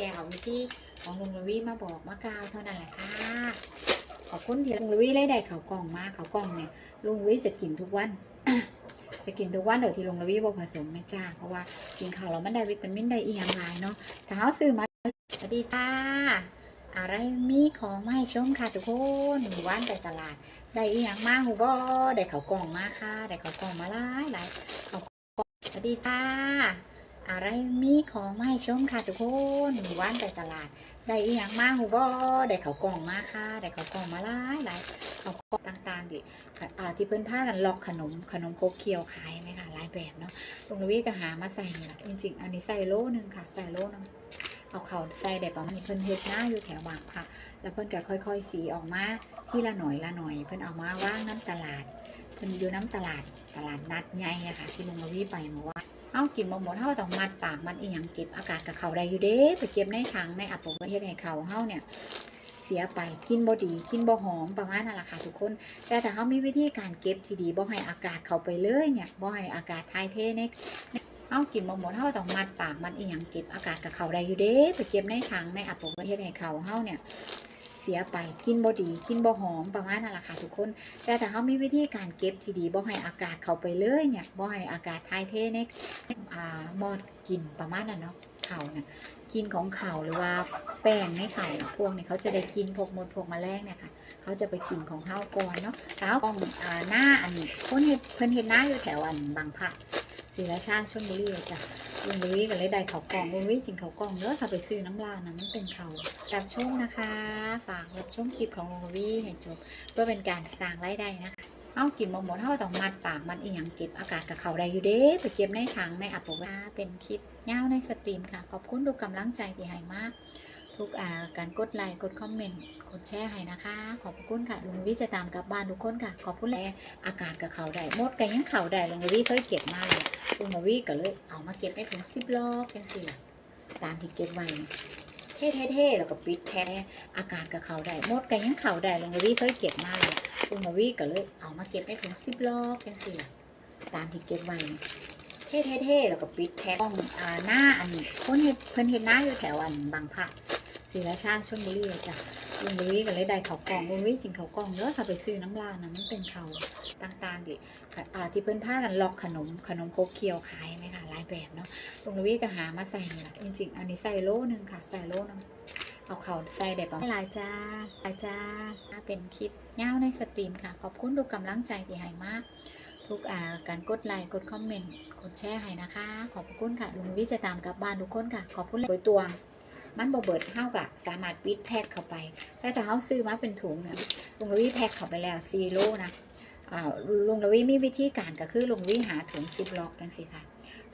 แกเอาวิธีของลุงละวีมาบอกมากาวเท่านั้นแหละค่ะขอบคุณที่ลุงละวีได้ได้เขาวกล่องมาเขาวกล่องเนี่ยลุงละวีจะกินทุกวันจะกินทุกวันโดยที่ลุงละวีบอกผสมไม่จ้า เพราะว่ากินข้าวแล้วมันได้วิตามินได้อีกอย่างหลาเนาะถ้าเขาซื้อมาสวัสดีจ้า อะไรมีของมาให้ชมค่ะทุกคนหมู่บ้านไปตลาด ได้อีหยังมาหูบ่ได้เขากล่องมาค่ะ ได้เขากล่องมาหลายหลายเขากล่องสวัสดีจ้า อะไรมีของมาให้ชมค่ะทุกคนหมู่บ้านไปตลาด ได้อีหยังมาหูบ่ได้เขากล่องมาค่ะ ได้เขากล่องมาหลายหลายเขากล่องต่างๆดิที่เพิ่นพากันล็อกขนมขนมโคกเคียวขายไหมคะหลายแบบเนาะลุงลวีก็หามาใส่นี่แหละจริงๆ อันนี้ใส่โลนึงค่ะ ใส่โลนึงเอาเขาใส่ได้ประมาณนี้เพิ่นเฮ็ดหน้าอยู่แถวบางผักแล้วเพิ่นก็ค่อย ๆ สีออกมาที่ละหน่อยละหน่อย เพิ่นเอามาว่างน้ำตลาด เพิ่นอยู่น้ำตลาดตลาดนัดใหญ่อะค่ะ ที่ลุงลวีไปเมื่อวาน เอากินบ่หมดเฮาต้องมัดปากมัดอีหยังเก็บอากาศกับเขาได้อยู่เด้ไปเก็บในถังในอับประเทศให้เขาเฮาเนี่ยเสียไปกินบ่ดี กินบ่หอมประมาณนั่นแหละค่ะทุกคน แต่ถ้าเขามีวิธีการเก็บที่ดีบ่ให้อากาศเข้าไปเลยเนี่ยบ่ให้อากาศถ่ายเทในเอากินบ่หมดเฮาต้องมัดปากมัดอีหยังเก็บอากาศกับเขาได้อยู่เด้ไปเก็บในถังในอับประเทศให้เขาเฮาเนี่ย สียไปกินบ่ดี กินบ่หอมประมาณนั่นแหละค่ะทุกคน แต่ถ้าเขามีวิธีการเก็บที่ดีบ่ให้อากาศเข้าไปเลยเนี่ยบ่ให้อากาศถ่ายเทในอ่าหมอดกินประมาณนั้นเนาะเขาเนี่ยกินของเขาหรือว่าแป้งในเขาเนี่ยพวกเนี่ยเขาจะได้กินพวกมดพวกแมลงเนี่ยค่ะเขาจะไปกินของเขาก่อนเนาะแต่เขาองอ่าหน้าอันคนเฮ็ดเพิ่นเฮ็ดหน้าอยู่แถวอันบางพระศรีราชาชลบุรีจ้ะ ลุงลุยก็เลยได้เขากล่องลุงลุยจริงเขากล่องเด้อถ้าไปซื้อน้ำลานะมันเป็นเขารับชมนะคะ ฝากรับชมคลิปของลุงลุยให้จบเพื่อเป็นการสร้างรายได้นะคะเอากินบ่หมดเท่าต้องมัดปากมันอีหยังเก็บอากาศกับเขาได้อยู่เด้ไปเก็บในถังในอัปปะเป็นคลิปเงาวในสตรีมค่ะ ขอบคุณทุกกำลังใจที่ให้มาก ทุกอ่าการกดไลค์กดคอมเมนต์ กดแชร์ให้นะคะ ขอบคุณค่ะลุงวิจะตามกลับบ้านทุกคนค่ะ ขอบคุณแลอากาศกับเขาได้มดกันยังเขาได้ลุงวิเคยเก็บมาเลยลุงวิก็เลยเอามาเก็บในถุงซิปล็อกกันสิล่ะตามที่เก็บไว้เท่ๆแล้วก็ปิดแท้อากาศกับเขาได้มดกันยังเขาได้ลุงวิเคยเก็บมาเลยลุงวิก็เลยเอามาเก็บในถุงซิปล็อกกันสิล่ะตามที่เก็บไว้เท่ๆแล้วก็ปิดแท็กต้องอ่าหน้าอันคนเฮ็ดเพิ่นเฮ็ดหน้าอยู่แถวอันบางพระศรีราชาชลบุรีจ้ะ ลุงลุยก็เลยได้เขากล่องลุงลุยจริงเขากล่องเด้อถ้าไปซื้อน้ำลานะมันเป็นเขาต่างๆดิค่ะอ่าที่เพิ่นพากันล็อกขนมขนมโคกเคียวขายไหมคะหลายแบบเนาะลุงลุยก็หามาใส่นี่แหละจริงๆ อันนี้ใส่โลนึงค่ะใส่โลนึงเอาเขาใส่ได้ประมาณหลายจ้าลายจ้าเป็นคลิปเง้าวในสตรีมค่ะ ขอบคุณทุกกำลังใจที่ให้มาก ทุกอ่าการกดไลค์กดคอมเมนต์กดแชร์ให้นะคะ ขอบคุณค่ะลุงวิจะตามกลับบ้านทุกคนค่ะ ขอบคุณเลยโดยตว มันบ่เบิดเท่ากับสามารถปิดแพ็คเข้าไป แต่ถ้าเขาซื้อมาเป็นถุงเนี่ยลุงลวิแพ็คเข้าไปแล้วซีโร่นะอ่าลุงลวิมีวิธีการก็คือลุงลวิหาถุงซิปล็อกกันสิค่ะ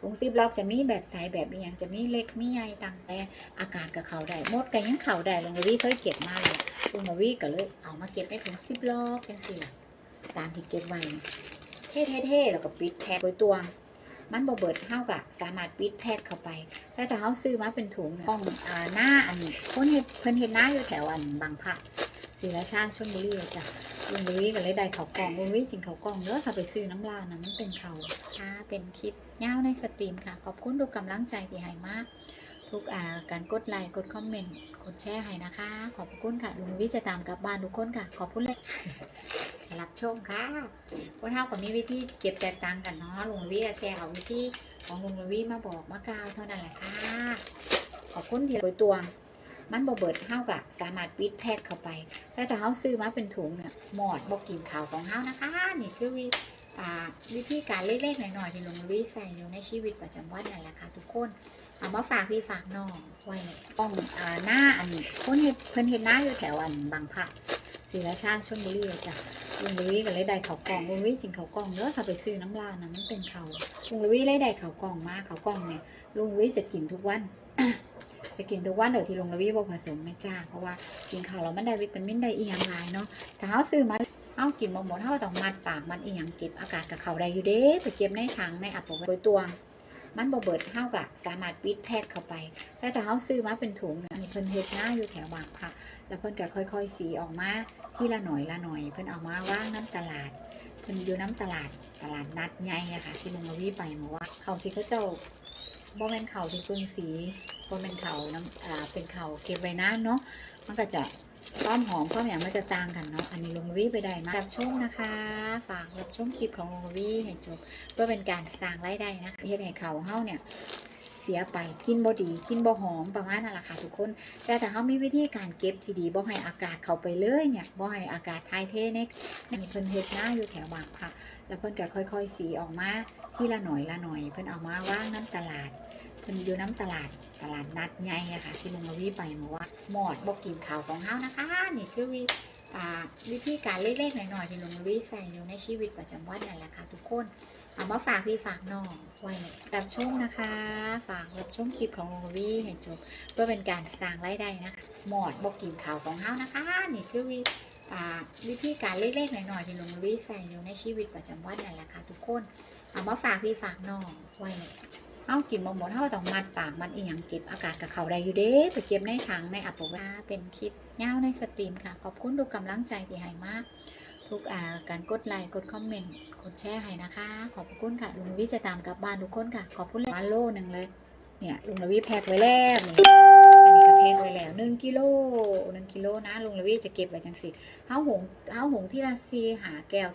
ถุงซิปล็อกจะมีแบบใสแบบมีอย่างจะมีเล็กมีใหญ่ต่างแต่อากาศกับเขาได้มดกันยังเขาได้ลุงลวิเคยเก็บมาเลยลุงลวิก็เลยเอามาเก็บในถุงซิปล็อกกันสิล่ะตามที่เก็บไว้เท่ๆแล้วก็ปิดแพ็คโดยตัว มันบ่เบิดเท่ากับสามารถปิดแพ็คเข้าไป แต่ถ้าเขาซื้อมาเป็นถุงเนี่ยต้องอ่าหน้าอันคนเฮ็ดเพิ่นเฮ็ดหน้าอยู่แถวอันบางพระศรีราชาชลบุรีจ้ะลุงลุยก็เลยได้เขากล่องลุงลุยจริงเขากล่องเด้อถ้าไปซื้อน้ำลานะมันเป็นเขาค่ะเป็นคลิปเงาวในสตรีมค่ะ ขอบคุณทุกกำลังใจที่ให้มาก ทุกอ่าการกดไลค์กดคอมเมนต์กดแชร์ให้นะคะ ขอบคุณค่ะลุงวิจะตามกลับบ้านทุกคนค่ะ ขอบคุณเลย รับชมค่ะพวกเท่ากับมีวิธีเก็บแตกต่างกันเนาะลุงวิกับแกเอาวิธีของลุงวิมาบอกมากาวเท่านั้นแหละค่ะขอบคุณที่โดยตัวมันบ่เบิดเท่ากับสามารถปิดแพ็คเข้าไป แต่ถ้าเขาซื้อมาเป็นถุงเนี่ยหมอดบ่กินข่าวของเฮานะคะนี่คือวิวิธีการเล็กๆหน่อยๆที่ลุงวิใส่อยู่ในชีวิตประจำวันนั่นแหละค่ะทุกคนเอามาฝากพี่ฝากน้องไว้ต้องอหน้าอันคนเฮ็ดเพิ่นเฮ็ดหน้าอยู่แถวอันบางพระ ศรีราชาชลบุรีจ้ะลุงลุยก็เลยได้เขากล่องลุงลุยจริงเขากล่องเด้อถ้าไปซื้อน้ำลานะมันเป็นเขาลุงลุยเลยได้เขากล่องมาเขากล่องเนี่ยลุงลุยจะกินทุกวัน จะกินทุกวันโดยที่ลุงลุยบ่ผสมไม่จ้าเพราะว่ากินเขาวแล้วมันได้วิตามินได้อีหยังหลายเนาะถ้าเฮาซื้อมาเอากินบ่หมดเฮาต้องมัดปากมันอีหยังเก็บอากาศกับเขาได้อยู่เด้ไปเก็บในถังในอัปปะโดยตวงมันบเบิดเท่ากับสามารถปิดแพ็คเข้าไป แต่ถ้าเขาซื้อมาเป็นถุง นี้เพิ่นเฮ็ดหน้าอยู่แถวบางพระแล้วเพิ่นก็ค่อยๆ สีออกมาทีละหน่อยละหน่อย เพิ่นเอามาว่างน้ำตลาด เพิ่นอยู่น้ำตลาดตลาดนัดใหญ่อะค่ะ ที่ลุงลวีไปเมื่าเขาที่เขาเจ้าบ่แม่นเขาที่เพิ่นสีเพราะเป็นเขาน้ำอ่าเป็นเขาเก็บไว้นานเนาะมันก็จะความหอมความอย่างมันจะต่างกันเนาะ อันนี้ลงวิไปได้มารับชมนะคะ ฝากรับชมคลิปของลงวิให้จบเพื่อเป็นการสร้างรายได้นะคะเฮ็ดให้เขาเฮาเนี่ย เสียไปกินบ่ดี กินบ่หอมประมาณนั่นแหละค่ะทุกคน แต่ถ้าเขามีวิธีการเก็บที่ดีบ่ให้อากาศเข้าไปเลยเนี่ยบ่ให้อากาศทายเทในนี่เพิ่นเฮ็ดหน้าอยู่แถวบางพระแล้วเพิ่นก็ค่อย ๆ สีออกมาทีละหน่อยละหน่อย เพิ่นเอามาว่างน้ำตลาดเพิ่นอยู่น้ำตลาดตลาดนัดใหญ่อะค่ะ ที่ลุงระวีไปมาว่าหมอดบ่กินข้าวของเฮานะคะนี่คือวิวิธีการเล็กๆหน่อยๆที่ลุงระวีใส่อยู่ในชีวิตประจำวันนั่นแหละค่ะทุกคน เอามาฝากพี่ฝากน้องไว้รับชมนะคะ ฝากรับชมคลิปของลุงรวีให้จบเพื่อเป็นการสร้างรายได้นะคะหมอดบอกกินข่าวของเฮานะคะนี่คือวิอ่าวิธีการเล็กๆหน่อยๆที่ลุงวิใส่อยู่ในชีวิตประจำวันนั่นแหละค่ะทุกคน เอามาฝากพี่ฝากน้องไว้เอากินมาหมดเท่าต้องมัดปากมันอีหยังเก็บอากาศกับเขาได้อยู่เด้ไปเก็บในถังในอัปเวาเป็นคลิปเงาในสตรีมค่ะ ขอบคุณทุกกำลังใจที่ให้มาก ทุกการกดไลค์กดคอมเมนต์กดแชร์ให้นะคะ ขอบคุณค่ะลุงวิจะตามกลับบ้านทุกคนค่ะ ขอบคุณเลยมาโลหนึ่งเลย เนี่ยลุงระวีแพ็คไว้แล้วนี่อันนี้ก็แพ็คไว้แล้วหนึ่งกิโลหนึ่งกิโลนะลุงระวีจะเก็บไว้จังสิเฮาหงเฮาหงที่ราซีหาแก้ว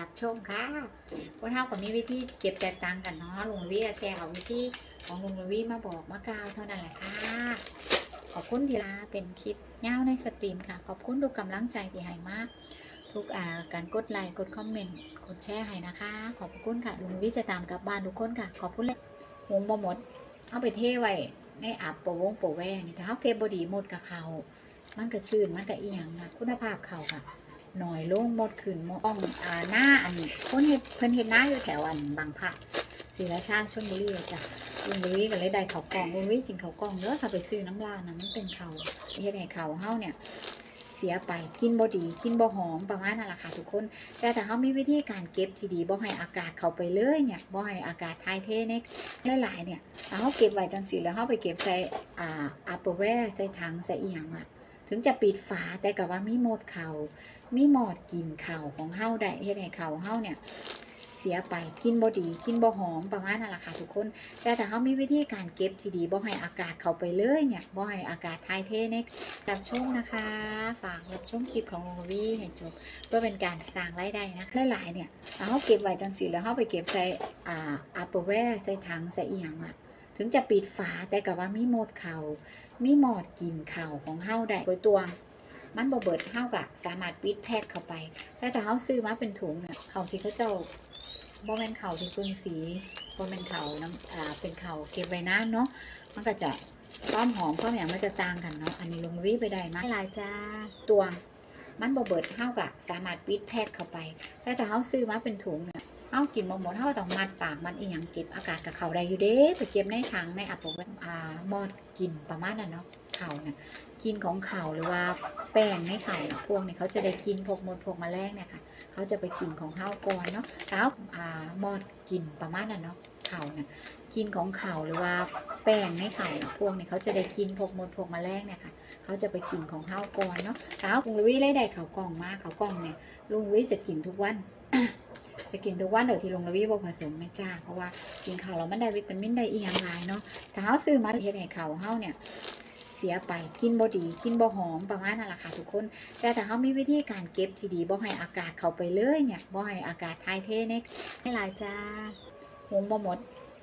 รับชมค่ะพวกเท่ากับมีวิธีเก็บแตกต่างกันเนาะลุงระวีกับแกเอาวิธีของลุงระวีมาบอกมากล่าวเท่านั้นแหละค่ะ ขอบคุณทีลาเป็นคลิปเง้าวในสตรีมค่ะ ขอบคุณทุกกำลังใจที่ให้มาก ทุกอ่าการกดไลค์กดคอมเมนต์กดแชร์ให้นะคะ ขอบคุณค่ะลุงวีจะตามกลับบ้านทุกคนค่ะ ขอบคุณเลยหงบหมด เอาไปเทไว้ในอาบโปวงโปะแวงนี่ถ้าเอาเก็บบดีหมดกับเขามันก็ชื้นมันก็อีหยังนะคุณภาพเขาค่ะหน่อยโล่งหมดขึ้นมดอ่งอ่าหน้าอันคนเฮ็ดเพิ่นเฮ็ดหน้าอยู่แถวอันบางพระ ศรีราชาชลบุรีจ้ะลุงบุรีก็เลยได้เขากองลุงบุรีจริงเขากองเด้อถ้าไปซื้อน้ำลาวนะมันเป็นเขาเฮ็ดให้เขาเฮาเนี่ยเสียไปกินบ่ดี กินบ่หอมประมาณนั่นแหละค่ะทุกคน แต่ถ้าเขามีวิธีการเก็บที่ดีบ่ให้อากาศเข้าไปเลยเนี่ยบ่ให้อากาศทายเทในหลายๆเนี่ยเอาเขาเก็บไว้จังสิแล้วเขาไปเก็บใส่อ่าอัปเปอร์แวร์ใส่ถังใส่อีหยังอะถึงจะปิดฝาแต่ก็ว่ามีหมดเขามีหมอดกินเข่าของเฮาได้เฮ็ดให้เข่าเฮาเนี่ย สียไปกินบ่ดี กินบ่หอมประมาณนั่นแหละค่ะทุกคน แต่ถ้าเขามีวิธีการเก็บที่ดีบ่ให้อากาศเข้าไปเลยเนี่ยบ่ให้อากาศทายเทในรับชมนะคะ ฝากรับชมคลิปของลุงวีให้จบเพื่อเป็นการสร้างรายได้นะหลายๆเนี่ยเอาเขาเก็บไว้จังสิแล้วเขาไปเก็บใส่อ่าอัปเปอร์แวร์ใส่ถังใส่อีหยังอะถึงจะปิดฝาแต่ก็ว่ามีหมดเขามีหมอดกินเข่าของเฮาได้โดยตัวมันบ่เบิดเฮากะสามารถปิดแพ็คเข้าไป แต่ถ้าเฮาซื้อมาเป็นถุงเนี่ยเขาที่เขาเจ้า บ่แม่นเขาที่เพิ่งสีบ่แม่นเขาน้ำอ่าเป็นเขาเก็บไว้นานเนาะมันก็จะความหอมความอย่างมันจะต่างกันเนาะอันนี้ลงรีไปได้มาหลายจ้าตวงมันบ่เบิดเฮากะสามารถปิดแพ็คเข้าไปแต่ถ้าเฮาซื้อมาเป็นถุงเนี่ยเฮากินบ่หมดเฮาต้องมัดปากมันอีหยังเก็บอากาศกับเขาได้อยู่เด้ไปเก็บในถังในอัปเปอร์อ่ามอดกินประมาณนั้นเนาะ เขาน่ะกินของเขาหรือว่าแป้งในเขาน่ะพวกนี้เขาจะได้กินพวกมดพวกแมลงเนี่ยค่ะเขาจะไปกินของเฮาก่อนเนาะแต่เอาอ่ามอดกินประมาณนั้นเนาะเขาน่ะกินของเขาหรือว่าแป้งในเขาน่ะพวกนี้เขาจะได้กินพวกมดพวกแมลงเนี่ยค่ะเขาจะไปกินของเฮาก่อนเนาะแต่เอาลุงลุยได้ได้เขากล่องมาเขากล่องเนี่ยลุงลุยจะกินทุกวันจะกินทุกวันโดยที่ลุงลุยบ่ผสมไม่จ้า เพราะว่ากินข้าวแล้วมันได้วิตามินได้อีหยังหลายเนาะแต่เฮาซื้อมาเฮ็ดให้เขาเฮาเนี่ย เสียไปกินบ่ดี กินบ่หอมประมาณนั่นแหละค่ะทุกคน แต่ถ้าเขามีวิธีการเก็บที่ดีบ่ให้อากาศเข้าไปเลยเนี่ยบ่ให้อากาศทายเทในให้หลายจ้าหงบ่หมด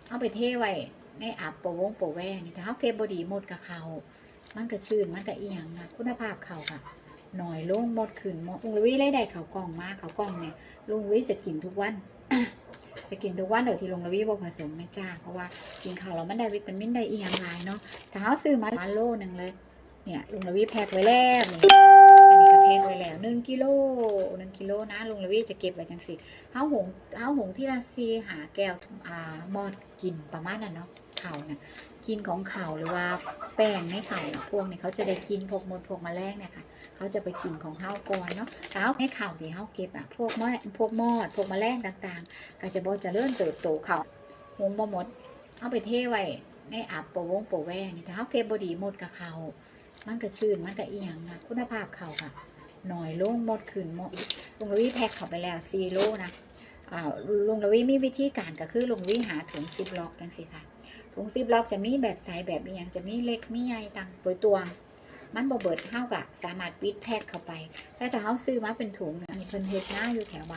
เอาไปเทไว้ในอับโปะวงโปะแวงนี่ถ้าเขาเก็บบ่ดีหมดกับเขามันก็ชื้นมันก็อีหยังนะคุณภาพเขาค่ะหน่อยลงหมดขึ้นหมดลุงวิเลยได้เขากล่องมาเขากล่องเนี่ยลุงวิจะกินทุกวัน จะกินทุกวันโดยที่ลุงวิบผสมไม่จ้า เพราะว่ากินข้าวเราไม่ได้วิตามินได้อีอยังไรเนาะถ้าเขาซื้อมามาโลหนึ่งเลย เนี่ยลุงวิแพ็คไว้แล้วนี่อันนี้ก็แพ็คไว้แล้วหนึ่งกิโลหนึ่งกิโลนะลุงวิจะเก็บไว้จังสิเขาหงเขาหงที่ราซีหาแก้วอ่ามอดกินประมาณนั้นเนาะ เขาน่ะกินของเขาหรือว่าแป้งในเขาน่ะพวกนี้เขาจะได้กินพวกมดพวกแมลงเนี่ยค่ะเขาจะไปกินของเฮาก่อนเนาะแต่เอาในเขาที่เฮาเก็บอะพวกมอดพวกมอด พวกแมลงต่างๆ ก็จะบ่จะเลื่อนเติบโตเขาหงบ่หมดเอาไปเทไว้ในอับโปวงโปแวงนี่ถ้าเฮาเก็บบ่ดีหมดกับเขามันก็ชื้นมันก็อีหยังนะคุณภาพเขาค่ะหน่อยโล่งหมดขึ้นหมดลุงระวีแพ็คเขาไปแล้วซีโร่นะอ่าลุงระวีมีวิธีการก็คือลุงระวีหาถุงซิปล็อกจังสิค่ะ ถุงซิปล็อกจะมีแบบใสแบบอหย่างจะมีเล็กมีใหญ่ต่างตัวตวง มันบ่เบิดเท่ากับสามารถปิดแพ็คเข้าไป แต่ถ้าเขาซื้อมาเป็นถุงเนี่ยอันนี้เพิ่นเฮ็ดหน้าอยู่แถวบาง